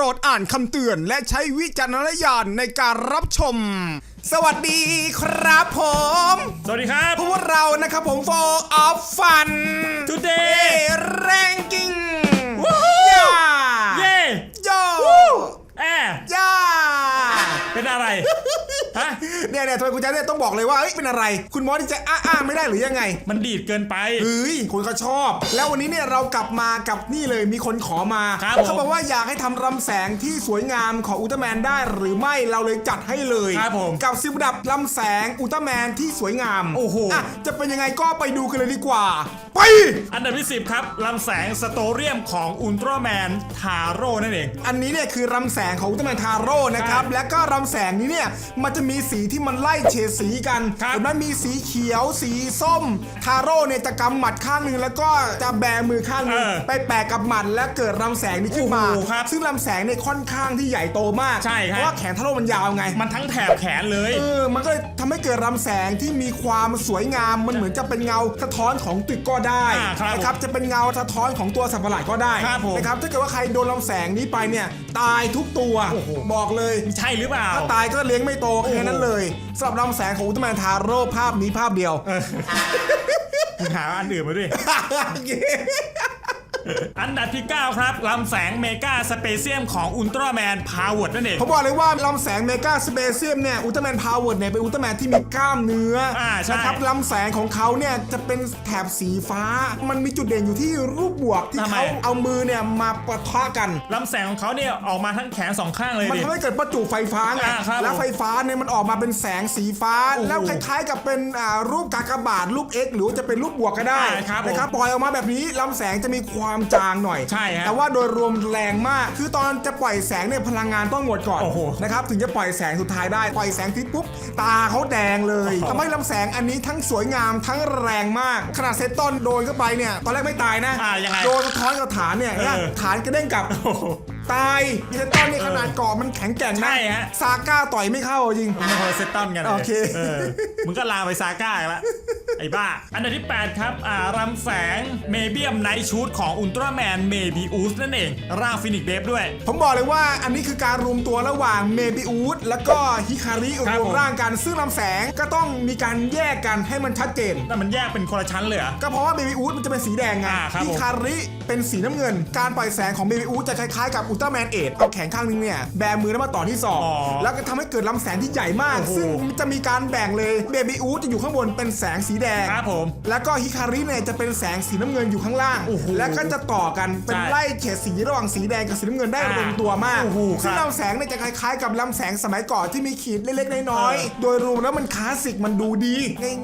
รดอ่านคำเตือน และใช้วิจารณญาณในการรับชม สวัสดีครับผม สวัสดีครับ พวกเรานะครับผม for of fun Today ranking ฮะ เนี่ยเนี่ยทำไมคุณแจ๊ดเนี่ยต้องบอกเลยว่าเอ้ยเป็นอะไร คุณมอสที่จะอ้าอ้าไม่ได้หรือยังไงมันดีดเกินไป เฮ้ยคนเขาชอบ แล้ววันนี้เนี่ยเรากลับมากับนี่เลยมีคนขอมาครับเขาบอกว่าอยากให้ทำรำแสงที่สวยงามของอุลตร้าแมนได้หรือไม่เราเลยจัดให้เลย ครับผมกับสิบดับลำแสงอุลตร้าแมนที่สวยงามโอ้โหะจะเป็นยังไงก็ไปดูกันเลยดีกว่าไป อันดับที่ 10 ครับลำแสงสโตเรียมของอุลตร้าแมนทาโร่นั่นเอง อันนี้เนี่ยคือรำแสงของอุลตร้าแมนทาโร่นะครับใช่แล้วก็รำแสงนี้เนี่ยมันจะมีสีที่มันไล่เฉดสีกันครับเห็นไหมมีสีเขียว สีส้ม ทาโร่เนี่ยจะกำหมัดข้างหนึ่งแล้วก็จะแบมือข้างหนึงเออไปแปะกับหมัดและเกิดรำแสงนี้ขึ้นมาโอ้โหครับซึ่งลำแสงเนี่ยค่อนข้างที่ใหญ่โตมากใช่ครับเพราะว่าแขนทาโร่มันยาวไง มันทั้งแถบแขนเลยเออมันก็เลยทำให้เกิดรำแสงที่มีความสวยงามมันเหมือนจะเป็นเงาสะท้อนของตึกก็ได้อ่าครับนะครับจะเป็นเงาสะท้อนของตัวสัตว์ประหลาดก็ได้ครับผมนะครับถ้าเกิดว่าใครโดนลำแสงนี้ไปเนี่ยตายทุกตัวโอ้โหบอกเลยใช่หรือเปล่าถ้าตายก็เลี้ยงไม่โตแค่นั้นเลยสำหรับลำแสงของอุลตร้าแมนทาโร่ภาพนี้ภาพเดียวมึงหาอันอื่นมาด้วย อันดับที่ 9 ครับลำแสงเมกาสเปเซียมของอุลตร้าแมนพาวเวิร์ดนั่นเองผมบอกเลยว่าลำแสงเมกาสเปเซียมเนี่ยอุลตร้าแมนพาวเวิร์ดเนี่ยเป็นอุลตร้าแมนที่มีกล้ามเนื้ออาใช่ นะครับลำแสงของเขาเนี่ยจะเป็นแถบสีฟ้า มันมีจุดเด่นอยู่ที่รูปบวกที่ทำไม เขาเอามือเนี่ยมาปะทะกัน ลำแสงของเขาเนี่ยออกมาทั้งแขนสองข้างเลยมันดิ ทำให้เกิดประจุไฟฟ้าไงอ่าครับแล้วไฟฟ้าเนี่ยมันออกมาเป็นแสงสีฟ้า โอ้โหแล้วคล้ายๆกับเป็นอ่ารูปกากบาทรูป X หรือว่าจะเป็นรูปบวกก็ได้อ่าครับผม นะครับปล่อยออกมาแบบนี้ลำแสงจะมีความจางหน่อยใช่ฮะแต่ว่าโดยรวมแรงมาก คือตอนจะปล่อยแสงเนี่ยพลังงานต้องหมดก่อนโอ้โหนะครับถึงจะปล่อยแสงสุดท้ายได้ปล่อยแสงทิศปุ๊บตาเขาแดงเลยโอ้โห ทำให้ลำแสงอันนี้ทั้งสวยงามทั้งแรงมากขนาดเซตตอนโดนเข้าไปเนี่ยตอนแรกไม่ตายนะอ่ายังไงโดนสะท้อนกับฐานเนี่ยเออฐานกระเด้งกลับ โอ้โห ตายเซตตอนนี่ขนาดเกาะมันแข็งแกร่งใช่นะฮะ ซาก้าต่อยไม่เข้าจริงมึงมาคนละเซตตันกันลยโอเค มึงก็ลามไปซาก้าอีกแล้ว ไอ้บ้า อันดับที่ 8 ครับ อ่ารำแสงเมเบียมไนท์ชูดของอุลตร้าแมนเมบิอุสนั่นเอง ร่างฟินิกเบฟด้วย ผมบอกเลยว่าอันนี้คือการรวมตัวระหว่างเมบิอูดแล้วก็ฮิคาริครับรวมผมร่างกัน ซึ่งลำแสงก็ต้องมีการแยกกันให้มันชัดเจน แต่มันแยกเป็นคนละชั้นเลยเหรอ ก็เพราะว่าเบบี้อูดมันจะเป็นสีแดงไงอ่าครับผม ฮิคาริเป็นสีน้ำเงิน การปล่อยแสงของเบบี้อูดจะคล้ายๆกับอุลตร้าแมนเอทเอาแขนข้างนึงเนี่ยแบมือแล้วมาต่อที่ศอกอ๋อแล้วก็ทำให้เกิดลำแสงที่ใหญ่มาก โอ้โห ซึ่งจะมีการแบ่งเลยเบบี้อูดจะอยู่ข้างบนเป็นแสงสีแดงครับผม แล้วก็ฮิคาริเนี่ยจะเป็นแสงสีน้ำเงินอยู่ข้างล่างโอ้โหแล้วก็จะต่อกันเป็นใช่ไล่เฉดสีระหว่างสีแดงกับสีน้ำเงินได้อ่าลงตัวมากโอ้โหซึ่งครับลำแสงเนี่ยจะคล้ายๆ กับลำแสงสมัยก่อนที่มีขีดเล็กๆน้อยเออๆโดยรวมแล้วมันคลาสสิกมันดูดี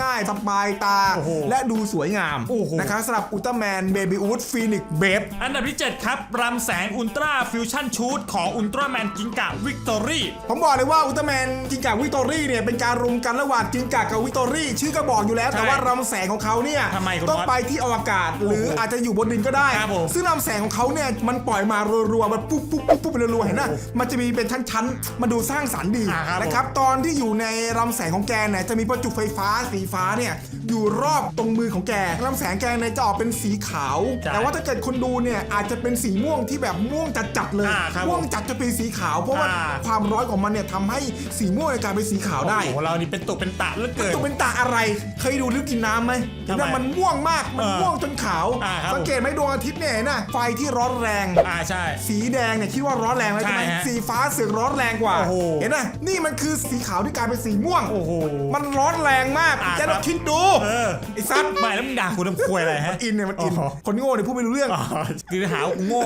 ง่ายๆสบายตาโอ้โหและดูสวยงามโอ้โหนะครับสำหรับอุลตร้าแมนเบบี้อูดฟีนิกเบฟอันดับที่ 7 ครับรำแสงอุลตร้าฟิวชั่นชูดของอุลตร้าแมนกิงกะวิกตอรี่ผมบอกเลยว่าอุลตร้าแมนจิงกาวิกตอรี่เนี่ยเป็นการรวมกันระหว่างจิงกากับวิกตอรี่ชื่อก็บอกอยู่แล้วใช่แต่ว่ารำแสงของเขาเนี่ยทำไมคุณต้องมอสไปที่อวกาศ หรืออาจจะอยู่บนดินก็ได้ ครับผมซึ่งลำแสงของเขาเนี่ยมันปล่อยมารัวๆมันปุ๊บปุ๊บปุ๊บปุ๊บรัวๆเห็นนะมันจะมีเป็นชั้นๆมันดูสร้างสรรค์ดีอ่าครับนะครับตอนที่อยู่ในลำแสงของแกเนี่ยจะมีประจุไฟฟ้าสีฟ้าเนี่ย อยู่รอบตรงมือของแกลำแสงแกเนี่ยจะออกเป็นสีขาว ใช่แต่ว่าถ้าเกิดคนดูเนี่ยอาจจะเป็นสีม่วงที่แบบม่วงจัดๆเลยอ่าครับม่วงจัดจะเป็นสีขาว เพราะว่าอ่า ความร้อนของมันเนี่ยทำให้สีม่วงในการเป็นสีขาวได้โอ้โหเรานี่เป็นตุเป็นตะเหลือเกิน ตัวเป็นตาอะไร เคยดูหรือกินน้ำไหมเห็นไหมทำไมมันม่วงมาก มันเออม่วงจนขาว อ่าครับ สังเกตไหมดวงอาทิตย์เนี่ยเห็นนะไฟที่ร้อนแรง อ่าใช่ สีแดงเนี่ยคิดว่าร้อนแรงแล้วใช่ไหมใช่ฮะสีฟ้าเสือกร้อนแรงกว่า โอ้โหเห็นไหมนี่มันคือสีขาวที่กลายเป็นสีม่วง โอ้โหมันร้อนแรงมากอ่าแกครัเราบคิดดูเออไอ้ซัดไม่แล้วมึงด่ากูทำควยอะไรฮะ อินเนี่ยมันอินอ๋อ คนโง่เนี่ยพูดไม่รู้เรื่องอ๋อคือหาว่ากูโง่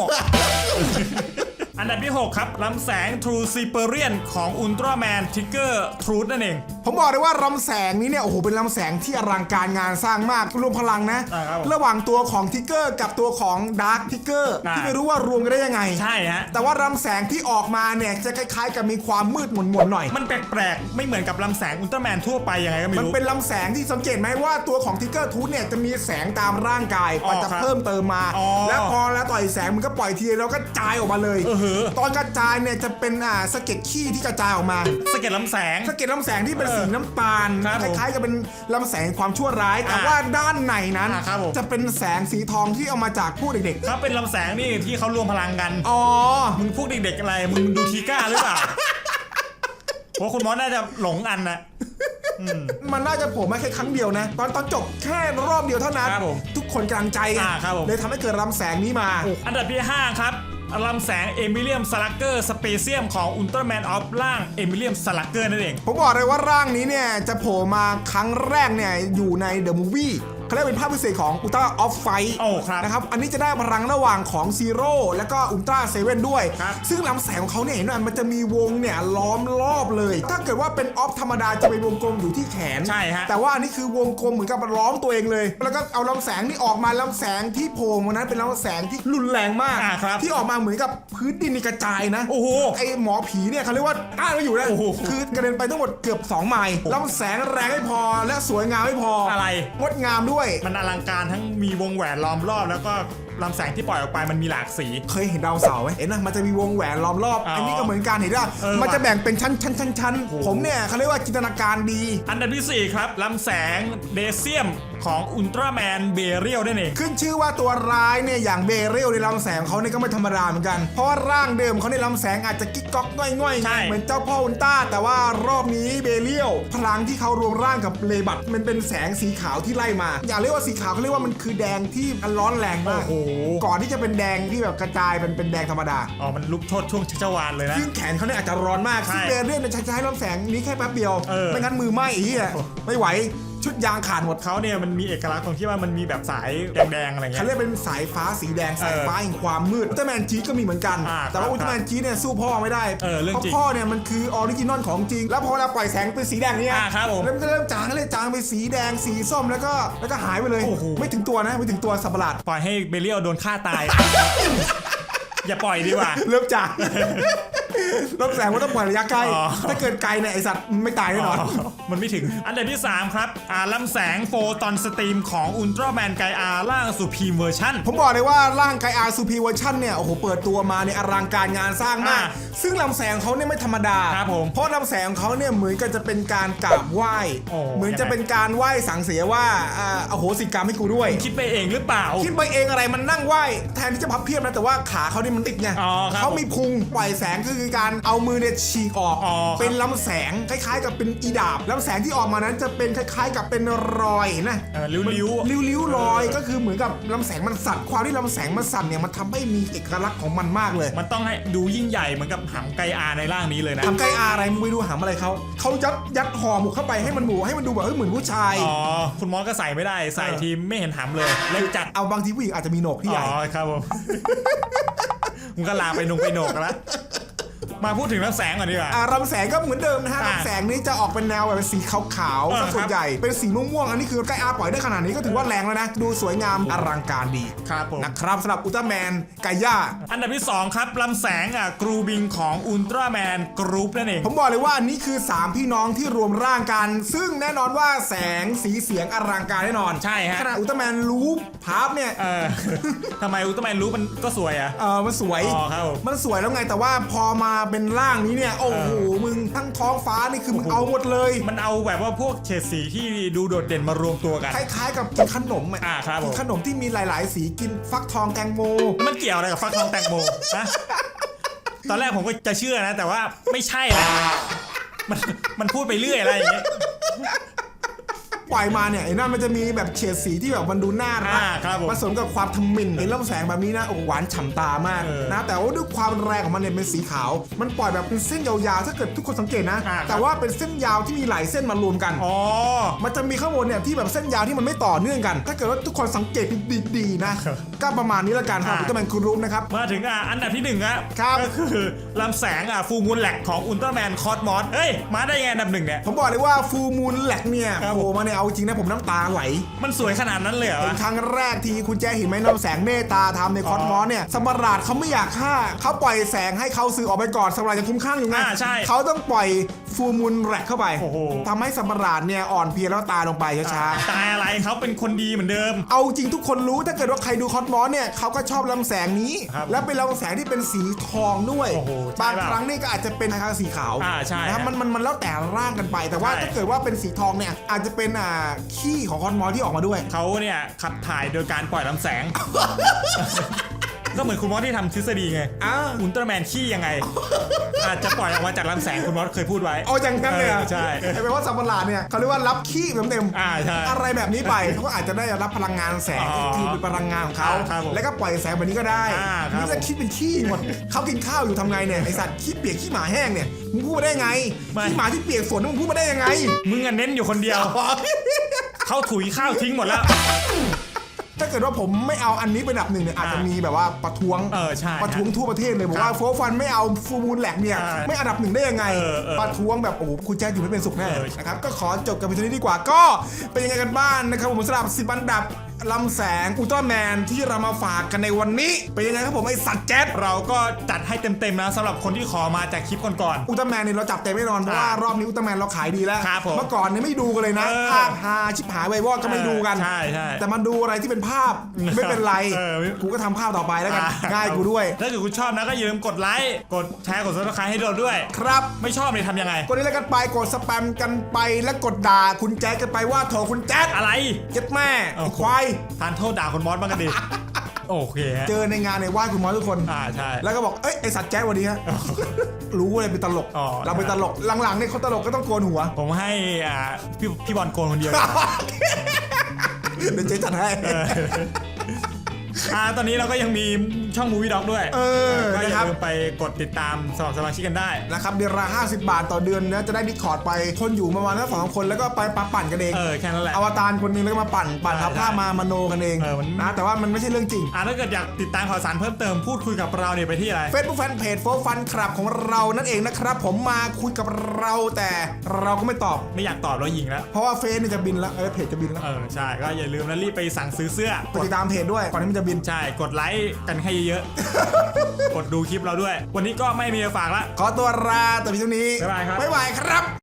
อันดับที่ 6 ครับลำแสง True s y p e r i a n ของ Ultraman Trigger Truth นั่นเองผมบอกเลยว่าลำแสงนี้เนี่ยโอ้โหเป็นลำแสงที่อลังการงานสร้างมากรวมพลังนะอ่าครับผมระหว่างตัวของทิกเกอร์กับตัวของดาร์คทิกเกอร์อ่า ที่ไม่รู้ว่ารวมกันได้ยังไง ใช่ฮะ แต่ว่าลำแสงที่ออกมาเนี่ยจะคล้ายๆ กับมีความมืดหม่นๆหน่อย มันแปลกๆ ไม่เหมือนกับลำแสงอุลตร้าแมนทั่วไปยังไงก็ไม่มันรู้ เป็นลำแสงที่สังเกตไหมว่าตัวของทิกเกอร์ทูธเนี่ยจะมีแสงตามร่างกายอ๋อมันจะครับเพิ่มเติมมา อ๋อแล้วพอแล้วต่อยแสงมันก็ปล่อยทีแล้วก็จายออกมาเลย เออเหอะ ตอนกระจายเนี่ยจะเป็นอ่าสะเก็ดขี้ที่กระจายออกมา สะเก็ดลำแสง สะเก็ดลำแสงที่เป็นสีน้ำตาลครับคผมล้ายๆกับเป็นลำแสงความชั่วร้าย แต่อ่าว่าด้านในนั้น อ่าครับผม จะเป็นแสงสีทองที่เอามาจากผู้เด็กเขาเป็นลำแสงนี่ที่เขารวมพลังกัน ๆ อ๋อ มึงพวกเด็กๆอะไร มึงดูทีก้าหรือเปล่า เพราะคุณมอสน่าจะหลงอันนะอืมมันน่าจะโผล่มาแค่ครั้งเดียวนะ ตอนตอนจบแค่รอบเดียวเท่านั้น ครับผมทุกคนกำลังใจไงอ่าครับผม เลยทำให้เกิดลำแสงนี้มา อันดับที่ 5 ครับ ลำแสงเอมิเลียมสลักเกอร์สเปเซียมของอุลตร้าแมนออฟร่างเอมิเลียมสลักเกอร์นั่นเอง ผมบอกเลยว่าร่างนี้เนี่ย จะโผล่มาครั้งแรกเนี่ย อยู่ในเดอะมูฟวี่ เขาเรียกเป็นภาพพิเศษของอุลตร้าออฟไฟโอ้ครับนะครับอันนี้จะได้พลังระหว่างของซีโร่และก็อุลตร้าเซเว่นด้วย ครับซึ่งลำแสงของเขาเนี่ยเห็นไหมมันจะมีวงเนี่ยล้อมรอบเลย ถ้าเกิดว่าเป็นออฟธรรมดาจะเป็นวงกลมอยู่ที่แขนใช่ฮะ แต่ว่าอันนี้คือวงกลมเหมือนกับล้อมตัวเองเลย แล้วก็เอาลำแสงนี่ออกมาลำแสงที่โผล่มานั้นเป็นลำแสงที่รุนแรงมาก อ่าครับที่ออกมาเหมือนกับพื้นดินนี่กระจายนะ โอ้โห ไอหมอผีเนี่ยเขาเรียกว่าต้านไม่อยู่นะโอ้โหคือกระเด็นไปทั้งหมดเกือบ 2 ไมล์ลำแสงแรงไม่พอและสวยงามไม่พอออะไร งดงามด้วยมันอลังการทั้งมีวงแหวนล้อมรอบแล้วก็ ลำแสงที่ปล่อยออกไปมันมีหลากสี เคยเห็นดาวเสาร์ไหมเห็นนะมันจะมีวงแหวนล้อมรอบ อ๋ออัอันนี้ก็เหมือนกันเห็นป่ะเออมันจะว่ะแบ่งเป็นชั้นชั้นชั้นชั้นโอ้โห ผมเนี่ยเขาเรียกว่าจินตนาการดี อันดับที่4ครับลำแสงเดเซียมของอุลตร้าแมนเบเรียลนั่นเองขึ้นชื่อว่าตัวร้ายเนี่ยอย่างเบเรลในลำแสงเขาเนี่ยก็ไม่ธรรมดาเหมือนกัน เพราะว่าร่างเดิมเขาในลำแสงอาจจะกิ๊กก๊อกง่อยง่อยๆใช่เหมือนเจ้าพ่ออุลตร้าแต่ว่ารอบนี้เบเรียลพลังที่เขารวมร่างกับเลบัตมันเป็นแสงสีขาวที่ไล่มา อย่าเรียกว่าสีขาวเขาเรียกว่ามันคือแดงที่มันร้อนแรงมากโอ้โหก่อนที่จะเป็นแดงที่แบบกระจายเป็นเป็นแดงธรรมดา อ๋อ มันลุกโชดช่วงชัชวานเลยนะ ซึ่งแขนเขาเนี่ยอาจจะร้อนมากใช่ซึ่งเบเรียลเนี่ยใช้ใช้ลำแสงนี้แค่แป๊บเดียว เออ ไม่งั้นมือไหม้อีกอะไม่ไหว ชุดยางขาดหมดเขาเนี่ยมันมีเอกลักษณ์ตรงที่ว่ามันมีแบบสายแดงๆอะไรเงี้เขายเรียกเป็นสายฟ้าสีแดงสายฟ้าแห่งความมืดอุลตร้าแมนจีก็มีเหมือนกันอ่าแต่ว่าครับอุลตร้าแมนจีเนี่ยสู้พ่อไม่ได้เออเรื่องเพราะจริงพ่อเนี่ยมันคือออริจินอลของจริง แล้วพอเวลาปล่อยแสงเป็นสีแดงเนี่ยอ่าครับผมแล้วมันจะเริ่มจางเลยจางไปสีแดงสีส้มแล้วก็แล้วก็หายไปเลยโอ้โหไม่ถึงตัวนะไม่ถึงตัวสัตว์ประหลาดปล่อยให้เบเรียลโดนฆ่าตายอย่าปล่อยดีกว่าเริ่มจาง รถแสงมันต้องปล่อยระยะใกล้ อ๋อ ถ้าเกิดไกลเนี่ยไอสัตว์ไม่ตายแน่นอน มันไม่ถึง อันดับที่ 3 ครับอ่าลำแสงโฟตอนสตรีมของอุลตร้าแมนไกอาร่างสุพีมเวอร์ชันผมบอกเลยว่าร่างไกอาซูพีเวอร์ชันเนี่ยโอ้โหเปิดตัวมาในยอลังการงานสร้างมาก อ่าซึ่งลำแสงเขาเนี่ยไม่ธรรมดา ครับผมเพราะลำแสงของเขาเนี่ยเหมือนกับจะเป็นการกราบไหว้โอ้ เหมือนจะยังไงเป็นการไหว้สังเสียว่าอ่าอโหสิกรรมให้กูด้วย คิดไปเองหรือเปล่า คิดไปเองอะไรมันนั่งไหว้แทนที่จะพับเพียบนะแต่ว่าขาเขานี่มันติดไงอ๋อครับ เขามีพุงปล่อยแสงก็คือการเอามือเนี่ยฉีกออก อ๋อครับ เป็นลำแสงคล้ายๆ กับเป็นอีดาบลำแสงที่ออกมานั้นจะเป็นคล้าย ๆ กับเป็นรอยเห็นะ เออริ้วๆริ้วๆรอยก็คือเหมือนกับลำแสงมันสั่นความที่ลำแสงมันสั่นเนี่ยมันทำให้มีเอกลักษณ์ของมันมากเลยมันต้องให้ดูยิ่งใหญ่เหมือนกับหำไกอาในร่างนี้เลยนะ ทำใกล้อาอะไรมึงไปดูหามอะไรเขาเขายัดยัดห่อหมกเข้าไปให้มันหมูให้มันดูแบบเฮ้ยเหมือนผู้ชาย อ๋อ คุณมอสก็ใส่ไม่ได้ ใส่เออ ทีไม่เห็นหำเลยเล็กจัด เอาบางทีผู้หญิงอาจจะมีโหนกที่ใหญ่อ๋อครับผม มึงก็ลาไปนงไปโหนกแล้ว มาพูดถึงลำแสงก่อนดีกว่า อ่าลำแสงก็เหมือนเดิมนะฮะอ่าลำแสงนี้จะออกเป็นแนวแบบสีขาวเออๆซะส่วนครับใหญ่ เป็นสีม่วงๆ อันนี้คือใกล้อาปล่อยได้ขนาดนี้ก็ถือว่าแรงแล้วนะ ดูสวยงามอลังการดี ครับผม นะครับสำหรับอุลตร้าแมนไกย่า อันดับที่ 2 ครับลำแสงอะกรูบิงของอุลตร้าแมนกรุ๊ปนั่นเอง ผมบอกเลยว่าอันนี้คือ 3 พี่น้องที่รวมร่างกัน ซึ่งแน่นอนว่าแสงสีเสียงอลังการแน่นอนใช่ฮะ ขนาดอุลตร้าแมนรูปพาร์ฟเนี่ย เออ ทำไมอุลตร้าแมนรู้มันก็สวยอะ เออมันสวย อ๋อครับผมมันสวยแล้วไงแต่ว่าพอมาเป็นร่างนี้เนี่ยโอ้โหมึงทั้งท้องฟ้านี่คือมึงเอาหมดเลย มันเอาแบบว่าพวกเฉดสีที่ดูโดดเด่นมารวมตัวกันคล้ายๆกับกินขนมอะอ่าครับผมกินขนมที่มีหลายๆ สีกินฟักทองแตงโมมันเกี่ยวอะไรกับฟักทองแตงโมนะตอนแรกผมก็จะเชื่อนะ แต่ว่าไม่ใช่นะมันมันพูดไปเรื่อยอะไรอย่างเงี้ย ปล่อยมาเนี่ยไอ้นั่นมันจะมีแบบเฉดสีที่แบบมันดูน่ารักอ่าครับผมผสมกับความทำมินเห็นลำแสงแบบนี้นะโอ้โหหวานฉ่ำตามากเออนะแต่ว่าด้วยความแรงของมันเนี่ยเป็นสีขาว มันปล่อยแบบเป็นเส้นยาวๆถ้าเกิดทุกคนสังเกตนะ อ่าครับ แต่ว่าเป็นเส้นยาวที่มีหลายเส้นมารวมกัน อ๋อ มันจะมีข้างบนเนี่ยที่แบบเส้นยาวที่มันไม่ต่อเนื่องกัน ถ้าเกิดว่าทุกคนสังเกตดีๆนะก็ประมาณนี้ละกันครับอ่า อุลตร้าแมนคูรูมนะครับ มาถึงอะอันดับที่หนึ่งอะครับ ก็คือลำแสงอะฟูมูลแลกของอุลตร้าแมนคอสมอสเฮ้ย มาได้ยังไงอันดับหนึ่งเนี่ย ผมบอกเลยว่าฟูมูลแลกเนี่ยครับโผล่มาเนี่ยเอาจริงนะผมน้ำตาไหลมันสวยขนาดนั้นเลยเหรอ เป็นวะครั้งแรกที่คุณแจเห็นไหมน้ำแสงเมตตาทำในคอสมอสเนี่ยสมราดเขาไม่อยากฆ่าเขาปล่อยแสงให้เขาสื่อออกไปก่อนสมราดจะคุ้มข้างอยู่ไงอ่าใช่ เขาต้องปล่อย ฟูมูลแรกเข้าไปโอ้โห ทำให้สัมปราชเนี่ยอ่อนเพลียแล้วตายลงไปช้าๆ ตายอะไรเขาเป็นคนดีเหมือนเดิม เอาจริงทุกคนรู้ถ้าเกิดว่าใครดูคอสมอสเนี่ยเขาก็ชอบลำแสงนี้ ครับและเป็นลำแสงที่เป็นสีทองด้วยโอ้โหใช่บางเปล่าครั้งนี่ก็อาจจะเป็นทางสีขาวอ่าใช่นะครับฮะมันมันมันแล้วแต่ร่างกันไป แต่ว่าใช่ ถ้าเกิดว่าเป็นสีทองเนี่ยอาจจะเป็นอ่าขี้ของคอสมอสที่ออกมาด้วย เขาเนี่ยขับถ่ายโดยการปล่อยลำแสง ก็เหมือนคุณมอสที่ทำทฤษฎีไงอ้าวอุลตร้าแมนขี้ยังไง อาจจะปล่อยออกมาจากลำแสงคุณมอสเคยพูดไว้ เอาอย่างนั้นเลยอะเออใช่ไอ้แปลว่าสัมปราชเนี่ยเขาเรียกว่ารับขี้เต็มๆอ่าใช่อะไรแบบนี้ไปเขาก็อาจจะได้รับพลังงานแสงอ๋อที่คือเป็นพลังงานของเขาครับผมแล้วก็ปล่อยแสงแบบนี้ก็ได้อ่าครับ นี่จะคิดเป็นขี้หมดเขากินข้าวอยู่ทำไงเนี่ยไอสัตว์ขี้เปียกขี้หมาแห้งเนี่ยมึงพูดมาได้ไงขี้หมาที่เปียกฝนมึงพูดมาได้ยังไง มึงอะเน้นอยู่คนเดียว เขาถุยข้าวทิ้งหมดแล้วถ้า เกิดว่าผมไม่เอาอันนี้เป็นอันดับหนึ่งเนี่ยอาจจะมีแบบว่าประท้วงเออใช่ประท้วงทั่วประเทศเลยบอกครัว่าบโฟร์ฟันไม่เอาฟูมูลแหลกเนี่ยใช่ไม่อันดับหนึ่งได้ยังไงเออเออประท้วงแบบโอ้โหคุณแจ๊คอยู่ไม่เป็นสุขแน่เออนะครับก็ขอจบกันไปทีนี้ดีกว่าก็เป็นยังไงกันบ้างนะครับผมสำหรับสิบอันดับ ลำแสงอุลตร้าแมนที่เรามาฝากกันในวันนี้เป็นยังไงครับผมไอสัตว์แจ๊ดเราก็จัดให้เต็มๆนะสำหรับคนที่ขอมาจากคลิปก่อนอุลตร้าแมนเนี่ยเราจับเต็มแน่นอนเพราะว่ารอบนี้อุลตร้าแมนเราขายดีแล้วครับผมเมื่อก่อนเนี่ยไม่ดูกันเลยนะเออ ภาพฮาชิบหายไววอดก็ไม่ดูกัน ใช่ใช่ แต่มาดูอะไรที่เป็นภาพไม่เป็นไร เออ กูก็ทำภาพต่อไปแล้วกันอะง่ายกูด้วย ถ้าเกิดคุณชอบนะก็อย่าลืมกดไลค์กดแชร์กดซับสไครต์ให้เราด้วย ครับไม่ชอบเนี่ยทำยังไง กดนี้แล้วกันไปกดสแปมกันไปแล้วกดด่าคุณแจ๊ดกันไปว่าโถคุณแจ๊ดอะไร เจ็ดแม่โอ้ไอ้โหควายทานโทษด่าคนมอสบ้างกันดิ โอเคฮะ เจอในงานในยว่าคุณหมอทุกคน อ่าใช่ แล้วก็บอก เอ้ยไอสัตว์แจ๊ดวันนี้ฮะ รู้เลยเป็นตลก อ๋อ เราเป็นตลก หลังๆเนี่ยเขาตลกก็ต้องโกนหัว ผมให้อ่าพี่พี่บอลโกนคนเดียว เดี๋ยวเจ๊จัดให้อ่าตอนนี้เราก็ยังมีช่องมูวี่ด็อกด้วยเออก็อนะคย่ารับ ลืมไปกดติดตามสมัครสมาชิกกันได้ นะครับเดือนละ50 บาทต่อเดือนนะจะได้ดิคอร์ดไปคนอยู่ประมาณนั้นสองคนแล้วก็ไปปาปั่นกันเองเออแค่นั้นแหละ อวตารคนหนึงแล้วก็มาปั่นปั่นใช่ทับภาพมามโนกันเองเออมัน นะแต่ว่ามันไม่ใช่เรื่องจริง อ่าถ้าเกิดอยากติดตามข่าวสารเพิ่มเติมพูดคุยกับเราเนี่ยไปที่อะไร Facebook Fan Page โฟฟันคลับของเรานั่นเองนะครับ ผมมาคุยกับเราแต่เราก็ไม่ตอบ ไม่อยากตอบแล้วยิงแล้ว เพราะว่าเฟซเนี่ยจะบินแล้วเออเพจจะบินแล้วเออใช่ก็อย่าลืมนะรีบไปสั่งซื้อเสื้อไปติดตามเพจด้วยก่อนที่มันจะบิน ใช่ กดไลค์กันให้เยอะๆ กดดูคลิปเราด้วย วันนี้ก็ไม่มีอะไรฝากละ ขอตัวลาแต่เพียงเท่านี้ บ๊ายบายครับ บ๊ายบายครับ